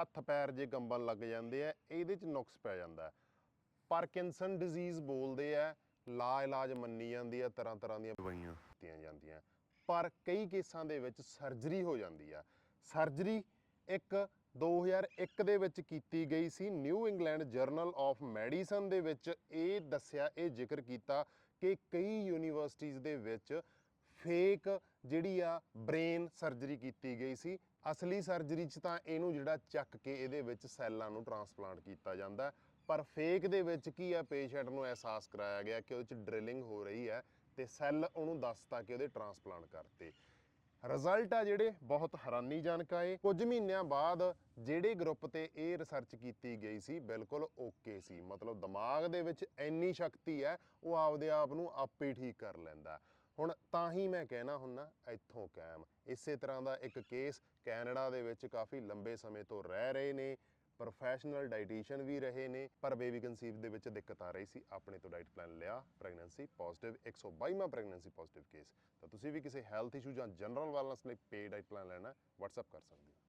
ਹੱਥ ਪੈਰ ਜੇ ਕੰਬਣ ਲੱਗ ਜਾਂਦੇ ਆ, ਇਹਦੇ ਚ ਨੁਕਸ ਪੈ ਜਾਂਦਾ ਪਾਰਕਿੰਸਨ ਡਿਜ਼ੀਜ਼ ਬੋਲਦੇ ਆ ਲਾ ਇਲਾਜ ਮੰਨੀ ਜਾਂਦੀ ਆ, ਤਰ੍ਹਾਂ ਤਰ੍ਹਾਂ ਦੀਆਂ ਦਵਾਈਆਂ ਦਿੱਤੀਆਂ ਜਾਂਦੀਆਂ। ਪਰ ਕਈ ਕੇਸਾਂ ਦੇ ਵਿੱਚ ਸਰਜਰੀ ਹੋ ਜਾਂਦੀ ਆ। ਸਰਜਰੀ ਇੱਕ 2001 ਦੇ ਵਿੱਚ ਕੀਤੀ ਗਈ ਸੀ New England Journal of Medicine ਦੇ ਵਿੱਚ ਇਹ ਦੱਸਿਆ, ਇਹ ਜ਼ਿਕਰ ਕੀਤਾ ਕਿ ਕਈ ਯੂਨੀਵਰਸਿਟੀਆਂ ਦੇ ਵਿੱਚ ਫੇਕ ਜਿਹੜੀ ਆ ਬ੍ਰੇਨ ਸਰਜਰੀ ਕੀਤੀ ਗਈ ਸੀ। ਅਸਲੀ ਸਰਜਰੀ 'ਚ ਤਾਂ ਇਹਨੂੰ ਜਿਹੜਾ ਚੱਕ ਕੇ ਇਹਦੇ ਵਿੱਚ ਸੈੱਲਾਂ ਨੂੰ ਟਰਾਂਸਪਲਾਂਟ ਕੀਤਾ ਜਾਂਦਾ ਪਰ ਫੇਕ ਦੇ ਵਿੱਚ ਕੀ ਆ ਪੇਸ਼ੈਂਟ ਨੂੰ ਅਹਿਸਾਸ ਕਰਾਇਆ ਗਿਆ ਕਿ ਉਹਦੇ 'ਚ ਡ੍ਰਿਲਿੰਗ ਹੋ ਰਹੀ ਹੈ ਤੇ ਸੈੱਲ ਉਹਨੂੰ ਦੱਸਤਾ ਕਿ ਉਹਦੇ ਟਰਾਂਸਪਲਾਂਟ ਕਰਤੇ। ਰਿਜ਼ਲਟ ਆ ਜਿਹੜੇ, ਬਹੁਤ ਹੈਰਾਨੀਜਨਕ ਆਏ ਕੁਝ ਮਹੀਨਿਆਂ ਬਾਅਦ ਜਿਹੜੇ ਗਰੁੱਪ ਤੇ ਇਹ ਰਿਸਰਚ ਕੀਤੀ ਗਈ ਸੀ, ਬਿਲਕੁਲ ਓਕੇ ਸੀ। ਮਤਲਬ ਦਿਮਾਗ ਦੇ ਵਿੱਚ ਇੰਨੀ ਸ਼ਕਤੀ ਹੈ, ਉਹ ਆਪਦੇ ਆਪ ਨੂੰ ਆਪੇ ਠੀਕ ਕਰ ਲੈਂਦਾ। ਹੁਣ ਤਾਂ ਹੀ ਮੈਂ ਕਹਿਣਾ ਹੁੰਨਾ ਇੱਥੋਂ ਕਾਇਮ। ਇਸੇ ਤਰ੍ਹਾਂ ਦਾ ਇੱਕ ਕੇਸ ਕੈਨੇਡਾ ਦੇ ਵਿੱਚ ਕਾਫੀ ਲੰਬੇ ਸਮੇਂ ਤੋਂ ਰਹਿ ਰਹੇ ਨੇ ਪ੍ਰੋਫੈਸ਼ਨਲ ਡਾਈਟੀਸ਼ੀਅਨ ਵੀ ਰਹੇ ਨੇ, ਪਰ ਬੇਬੀ ਕਨਸੀਵ ਦੇ ਵਿੱਚ ਦਿੱਕਤ ਆ ਰਹੀ ਸੀ। ਆਪਣੇ ਤੋਂ ਡਾਈਟ ਪਲਾਨ ਲਿਆ ਪ੍ਰੈਗਨੈਂਸੀ ਪੋਜ਼ਿਟਿਵ 122ਵਾਂ ਪ੍ਰੈਗਨੈਂਸੀ ਪੋਜ਼ਿਟਿਵ ਕੇਸ ਤਾਂ ਤੁਸੀਂ ਵੀ ਕਿਸੇ ਹੈਲਥ ਇਸ਼ੂ ਜਾਂ ਜਨਰਲ ਵੈਲਨੈਸ ਲਈ ਪੇ ਡਾਈਟ ਪਲਾਨ ਲੈਣਾ, WhatsApp ਕਰ ਸਕਦੇ ਹੋ।